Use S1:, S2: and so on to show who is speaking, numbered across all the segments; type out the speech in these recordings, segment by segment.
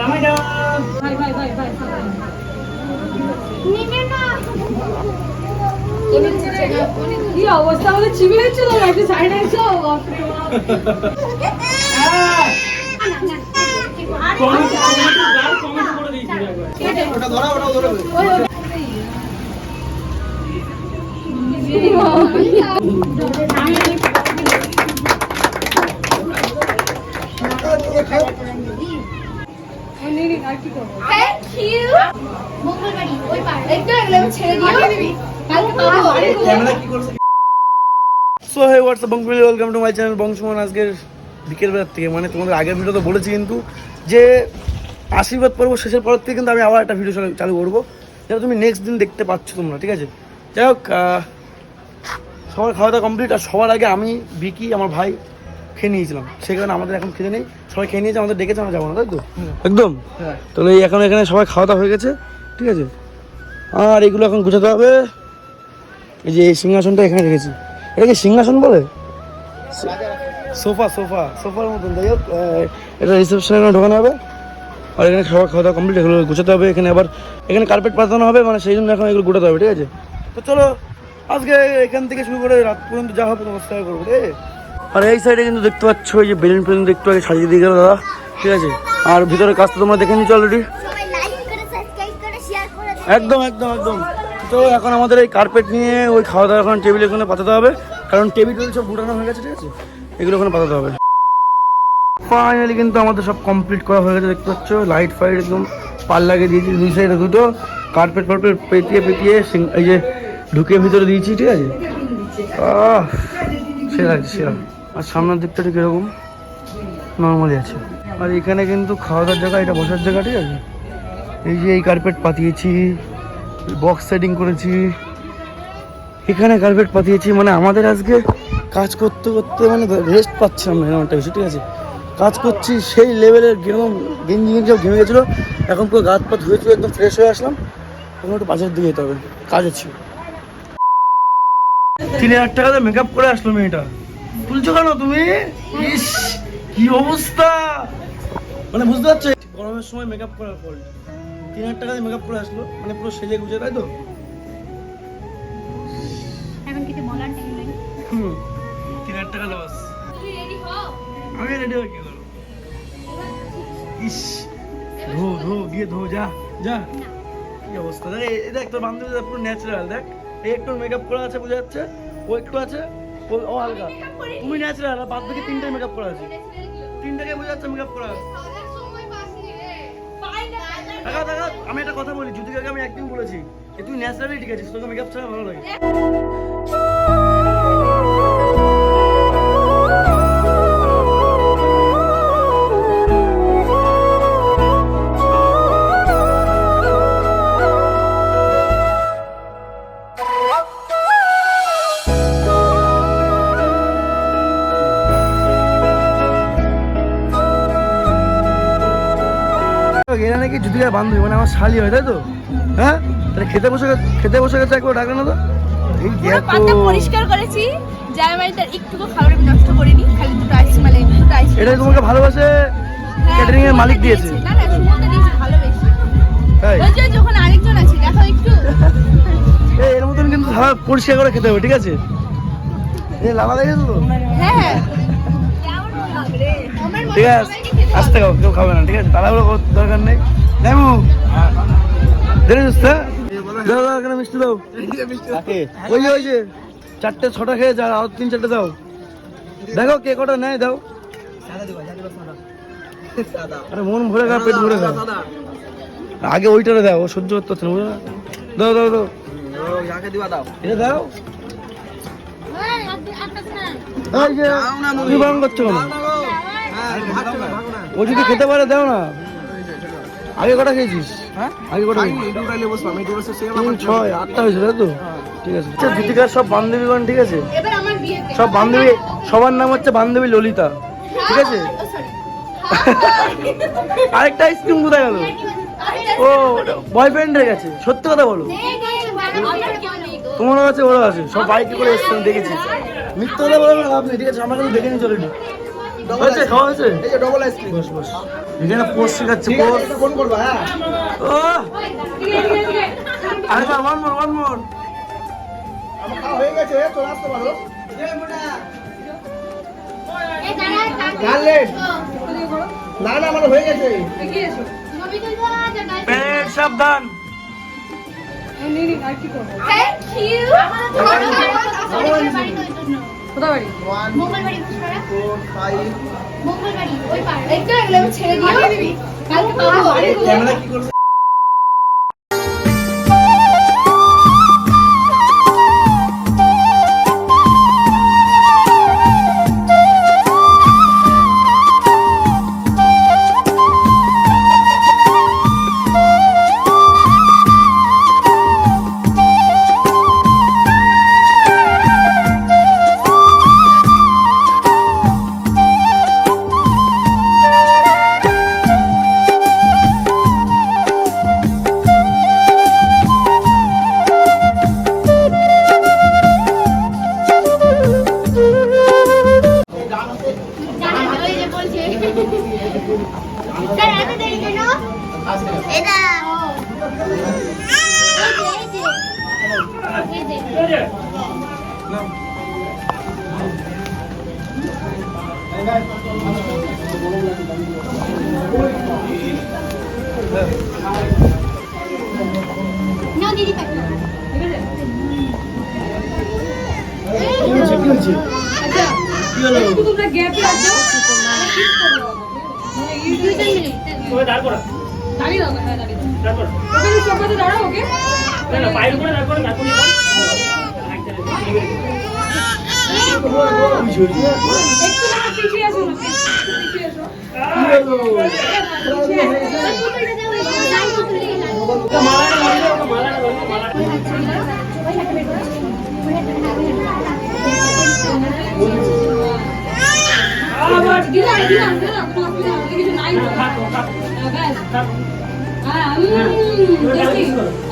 S1: ভাই ভাই ভাই ভাই কি অবস্থা একটু সাইড আসো বাপরে বাপ। নে, নে, আর কি করব?
S2: Thank you. মঙ্গলবাড়ি, ওই পার। একটু এগুলো ছেড়ে দিও। কালকে পাবো।
S3: So hey WhatsApp Bongshomoni welcome to my channel Bongshomon আজকের বিকেলবেলার থেকে মানে তোমাদের আগের ভিডিওতে বলেছি কিন্তু যে আশীর্বাদ পর্ব শেষের পর থেকে কিন্তু আমি আবার একটা ভিডিও চালু- চালু করব যেটা তুমি নেক্সট দিন দেখতে পাচ্ছ তোমরা ঠিক আছে যাই হোক সবার খাওয়া দাওয়া কমপ্লিট আর সবার আগে আমি বিকি আমার ভাই খেয়ে নিয়েছিলাম। সেই কারণে আমাদের এখন খেতে নেই। সবাই খেয়ে নিয়েছে আমাদের ডেকেছে আমরা যাব না তাই তো? একদম? তাহলে এই এখন এখানে সবাই খাওয়া দাওয়া হয়ে গেছে ঠিক আছে? আর এগুলো এখন গুছাতে হবে। এই যে এই সিংহাসনটা এখানে রেখেছি। এটা কি সিংহাসন বলে? সোফা সোফা সোফার মতন যাই হোক এটা রিসেপশনে ঢোকানো হবে। আর এখানে খাওয়া খাওয়া দাওয়া কমপ্লিট এগুলো গুছাতে হবে। এখানে আবার এখানে কার্পেট পাতানো হবে মানে সেই জন্য এখন এগুলো গোটাতে হবে ঠিক আছে? তো চলো আজকে এখান থেকে শুরু করে রাত পর্যন্ত যা হবে তোমার করব ঠিক আছে? আর এই সাইডে কিন্তু দেখতে পাচ্ছ এই যে বেলুন ফেলুন দেখতে আগে সাজিয়ে দিয়ে গেল দাদা। ঠিক আছে? আর ভিতরে কাজটা তোমরা দেখে নিচ্ছ অলরেডি। একদম একদম একদম। তো এখন আমাদের এই কার্পেট নিয়ে ওই খাওয়া দাওয়া এখন টেবিল এখানে পাতাতে হবে। কারণ টেবিল টেবিল সব গুটানো হয়ে গেছে ঠিক আছে? এগুলো ওখানে পাতাতে হবে। ফাইনালি কিন্তু আমাদের সব কমপ্লিট করা হয়ে গেছে দেখতে পাচ্ছ? লাইট ফাইট একদম। পাল লাগিয়ে দিয়েছি দুই সাইডে দুটো। কার্পেট ফার্পেট পেটিয়ে পেটিয়ে এই যে ঢুকে ভিতরে দিয়েছি ঠিক আছে? আহ সেরা সেরা। আর সামনের দিকটা ঠিক এরকম নর্মালি আছে। আর এখানে কিন্তু খাওয়া দাওয়ার জায়গা, এটা বসার জায়গা, ঠিক আছে? এই যে এই কার্পেট পাতিয়েছি বক্স সেটিং করেছি। এখানে কার্পেট পাতিয়েছি মানে আমাদের আজকে কাজ করতে করতে মানে রেস্ট পাচ্ছিলাম না এরকম একটা ঠিক আছে? কাজ করছি, সেই লেভেলের কীরকম গেঞ্জি গেঞ্জি ঘেমে গেছিল, এখন পুরো গাছ পা ধুয়ে ধুয়ে একদম ফ্রেশ হয়ে আসলাম। এখন একটু বাজার দিকে যেতে হবে, কাজ আছে। তিন হাজার টাকাতে মেকআপ করে আসলো মেয়েটা। তুলছো কেন তুমি? ইস কি অবস্থা? মানে বুঝতে পারছ? গরমের সময় মেকআপ করার ফল তিন হাজার টাকা দিয়ে মেকআপ করে আসলো মানে পুরো সেজে গুজে তাই তো?
S2: এখন কিছু বলার টাইম নেই।
S3: হুম, তিন হাজার টাকা লস আমি রেডি হয়ে কি করব? ইস ধো ধো গিয়ে ধো যা যা। কি অবস্থা? দেখ তোর বান্ধবী পুরো ন্যাচারাল দেখ। একটু মেকআপ করা আছে বোঝা যাচ্ছে। ও একটু আছে। ও হালকা। তুমি ন্যাচারাল বাদ বাকি তিনটাই মেকআপ করা আছে। তিনটাকে বোঝা যাচ্ছে মেকআপ করা দেখা দেখা, আমি একটা কথা বলি যুদিকাকে আমি একদিন বলেছি তুই ন্যাচারালি ঠিক আছিস তোকে মেকআপ ছাড়া ভালো লাগে এরা নাকি যুদিকার বান্ধবী মানে আমার শালি হয় তাই তো? হ্যাঁ? তাহলে খেতে বসে খেতে বসে গেছে একবার ডাকলে না তো? এই দেখো
S4: পরিষ্কার করেছি জায়মারিটার একটুকু খাবার আমি নষ্ট করিনি খালি দুটো আইস মানে দুটো আইস
S3: এটা তোমাকে ভালোবাসে? ক্যাটারিং এর মালিক দিয়েছে।
S4: না না সুমনদা দিয়েছে ভালোবেসে।
S3: তাই?
S4: ওই আরেকজন আছে দেখো একটু।
S3: এই এর মতন কিন্তু খাবার পরিষ্কার করে খেতে হবে ঠিক আছে? এই লালা দেখেছ তো?
S4: হ্যাঁ। হ্যাঁ
S3: ঠিক আছে। আসতে খাও কেউ খাবে না ঠিক আছে? তাড়াহুড়ো দরকার নেই। নেমু দেরি হচ্ছে? দাও দাও এখানে মিষ্টি দাও। ওই যে ওই যে চারটে ছটা খেয়ে যা আর তিন চারটে দাও। দেখো কে কটা নেয় দাও। আরে মন ভরে খা পেট ভরে খা আগে ওইটারে দাও সহ্য করতে হচ্ছে না বুঝলে? দাও দাও দাও। এটা দাও। তুমি বারণ করছ কেন? ও যদি খেতে পারে দাও না। আগে কটা খেয়েছিস? আগে কটা ছয় আটটা হয়েছে তো? ঠিক আছে। আচ্ছা দীপিকার সব বান্ধবীগণ ঠিক আছে?
S4: এবার আমার বিয়েতে।
S3: সব বান্ধবী সবার নাম হচ্ছে বান্ধবী ললিতা। ঠিক আছে? আরেকটা আইসক্রিম কোথায় গেল? ও বয়ফ্রেন্ড হয়ে গেছে। সত্যি কথা বলো। তোমারও আছে ওরও আছে। সব বাইকে করে এসছে দেখেছি। মিথ্যা কথা বলব না আপনি ঠিক আছে? আমরা কিন্তু দেখে নিই চলে হয়েছে খাওয়া হয়েছে?
S5: এই যে ডবল আইসক্রিম
S3: বস বস। এখানে পোস্ট শেখাচ্ছে পোস্ট।
S5: ফোন করবা হ্যাঁ?
S3: ও ওয়ান মোর ওয়ান মোর
S5: আমার খাওয়া হয়ে গেছে চলে আসতে পারো।
S2: এই দাঁড়া
S5: না না আমার হয়ে গেছে।
S3: প্যারেড সাবধান।
S2: থ্যাংক ইউ
S1: কোথায় বাড়ি?
S2: মঙ্গলবাড়ি মঙ্গলবাড়ি ওই পার একটু এগুলো আমি ছেড়ে দিও। কালকে
S1: তোমরা গ্যাপে দাঁড়িয়ে দাও হ্যাঁ দাঁড়িয়ে দাও। ওখানে সোফাতে দাঁড়াও ওকে? না না পিছিয়ে আসো দিলাম দিলাম দিলাম কিছু নাই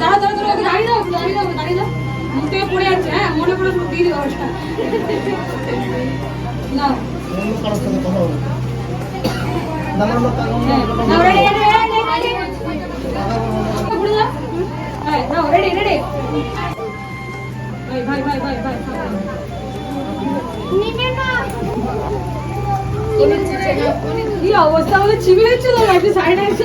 S1: দাঁড়াও দাঁড়াও ওকে দাঁড়িয়ে দাও দাঁড়িয়ে দাঁড়িয়ে মুখ থেকে পড়ে যাচ্ছে হ্যাঁ মনে করে দিয়ে
S2: নিবে না।
S1: অবস্থা? আমাদের চিবি হচ্ছিল না একটু সাইডে। কি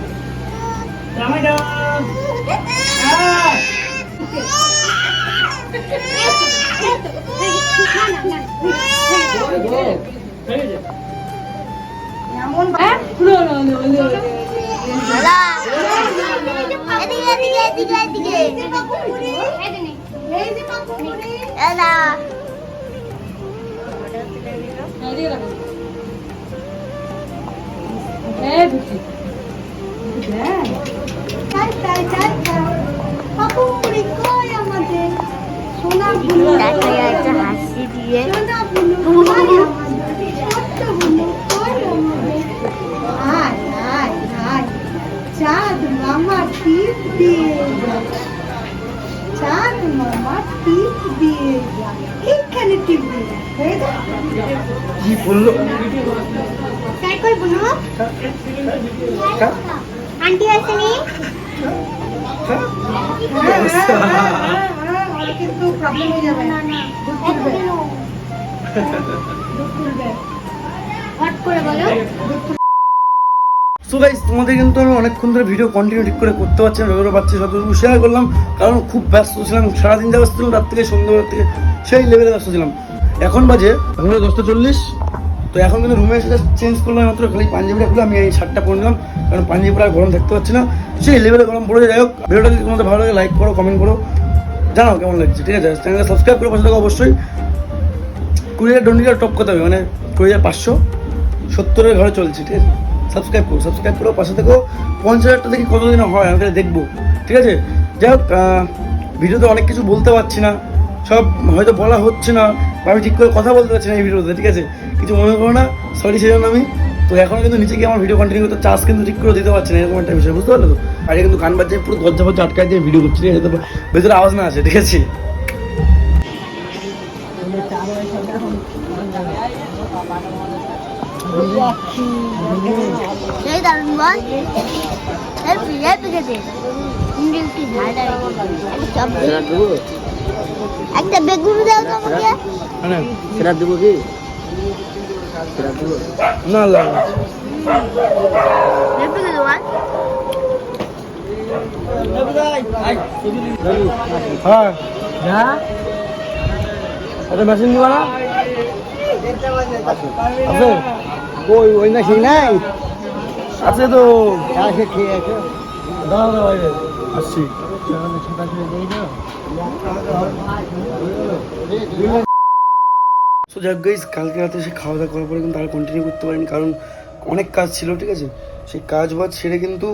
S1: Ramadan. Ah. Tiga, tiga, tiga. Ini paku puri. Ini paku puri. Elah.
S6: চাঁদ মামা টিপ দিয়ে চাঁদ মামা টিপ দিয়ে এইখানে টিপ দিয়ে হয়ে
S3: কি বলল?
S2: আন্টি আসেনি?
S6: হ্যাঁ, হ্যাঁ, হ্যাঁ, কিন্তু প্রবলেম হয়ে যাবে।
S2: হট করে বলো।
S3: সো গাইস তোমাদের কিন্তু আমি অনেকক্ষণ ধরে ভিডিও কন্টিনিউ ঠিক করে করতে পারছি না পাচ্ছি যতটুকু শেয়ার করলাম, কারণ খুব ব্যস্ত ছিলাম, সারাদিন যা ব্যস্ত ছিলাম রাত থেকে সন্ধ্যেবেলা থেকে সেই লেভেলে ব্যস্ত ছিলাম। এখন বাজে এখন দশটা চল্লিশ, তো এখন কিন্তু রুমে এসে চেঞ্জ করলাম মাত্র খালি পাঞ্জাবিটা খুলে আমি এই শার্টটা পরে নিলাম, কারণ পাঞ্জাবি পরে আর গরম থাকতে পারছি না। সেই লেভেলে গরম পড়ে যাই হোক ভিডিওটা যদি তোমাদের ভালো লাগে লাইক করো কমেন্ট করো, জানাও কেমন লাগছে, ঠিক আছে? চ্যানেলটা সাবস্ক্রাইব করে পাশে থাকো অবশ্যই। কুড়ি হাজার ডোনেটার টপ করতে হবে মানে কুড়ি হাজার পাঁচশো সত্তরের ঘরে চলছে, ঠিক আছে? সাবস্ক্রাইব করো সাবস্ক্রাইব করো, পাশে থেকেও পঞ্চাশ হাজারটা দেখি কতদিন হয়, আমি দেখব। ঠিক আছে? যাই হোক ভিডিওতে অনেক কিছু বলতে পারছি না। সব হয়তো বলা হচ্ছে না, বা আমি ঠিক করে কথা বলতে পারছি না এই ভিডিওতে, ঠিক আছে? কিছু মনে করো না সরি সেজন্য আমি। তো এখনও কিন্তু নিচে আমার ভিডিও কন্টিনিউ করতে চার্জ কিন্তু ঠিক করে দিতে পারছি না, এরকম একটা বিষয়, বুঝতে পারল তো? আগে কিন্তু গান বাজছে পুরো দরজা ফরজা আটকায় দিয়ে ভিডিও করছি, ঠিক আছে? ভেতরে আওয়াজ না আছে ঠিক আছে?
S2: সেই দারুণ বল হেল্পি হেল্পি খেতে ইংরেজি ঝাল একটা বেগুন দাও তো আমাকে
S3: হ্যাঁ
S5: সেটা দেবো কি সেটা দেবো
S3: না লাগবে
S2: হেল্পি খেতে বল
S3: হ্যাঁ হ্যাঁ একটা মেশিন দিবা না আছে
S5: ওই নাই
S3: আছে তো
S5: আছে আছে
S3: সো যাক কালকে রাতে সে খাওয়া দাওয়া করার পরে কিন্তু আর কন্টিনিউ করতে পারিনি, কারণ অনেক কাজ ছিল, ঠিক আছে? সেই কাজ বাজ সেরে কিন্তু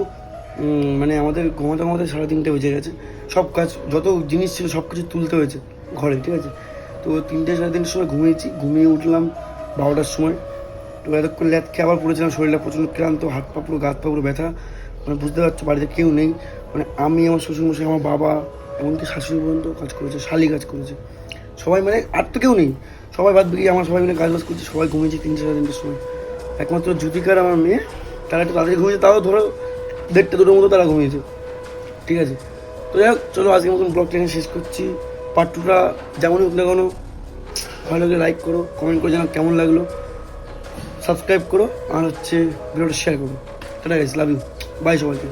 S3: মানে আমাদের ঘুমাতে ঘুমাতে সাড়ে তিনটে বেজে গেছে। সব কাজ, যত জিনিস ছিল সব কিছু তুলতে হয়েছে ঘরে, ঠিক আছে? তো তিনটে সাড়ে তিনটের সময় ঘুমিয়েছি। ঘুমিয়ে উঠলাম বারোটার সময়। তো এতক্ষণ ল্যাদ খেয়ে আবার পড়েছিলাম, শরীরটা প্রচণ্ড ক্লান্ত, হাত পা পুরো গাত পা পুরো ব্যথা। মানে বুঝতে পারছ, বাড়িতে কেউ নেই। মানে আমি, আমার শ্বশুরমশাই, আমার বাবা, এমনকি শাশুড়ি পর্যন্ত কাজ করেছে, শালি কাজ করেছে। সবাই মানে আর তো কেউ নেই। সবাই বাদ বিয়ে আমার সবাই মিলে কাজ বাজ করছে, সবাই ঘুমিয়েছে তিনটে সাড়ে তিনটের সময়। একমাত্র জ্যোতিকার আমার মেয়ে, তারা একটু তাড়াতাড়ি ঘুমিয়েছে, তাও ধরো দেড়টা দুটোর মতো তারা ঘুমিয়েছে। ঠিক আছে? তো যাই হোক, চলো আজকের মতন ব্লগটা এখানে শেষ করছি। পার্ট টুটা যেমনই হোক না কেন, ভালো লাগলে লাইক করো কমেন্ট করে জানাও কেমন লাগল। সাবস্ক্রাইব করো, আর হচ্ছে ভিডিওটা শেয়ার করো। Tata guys love you bye সবাইকে।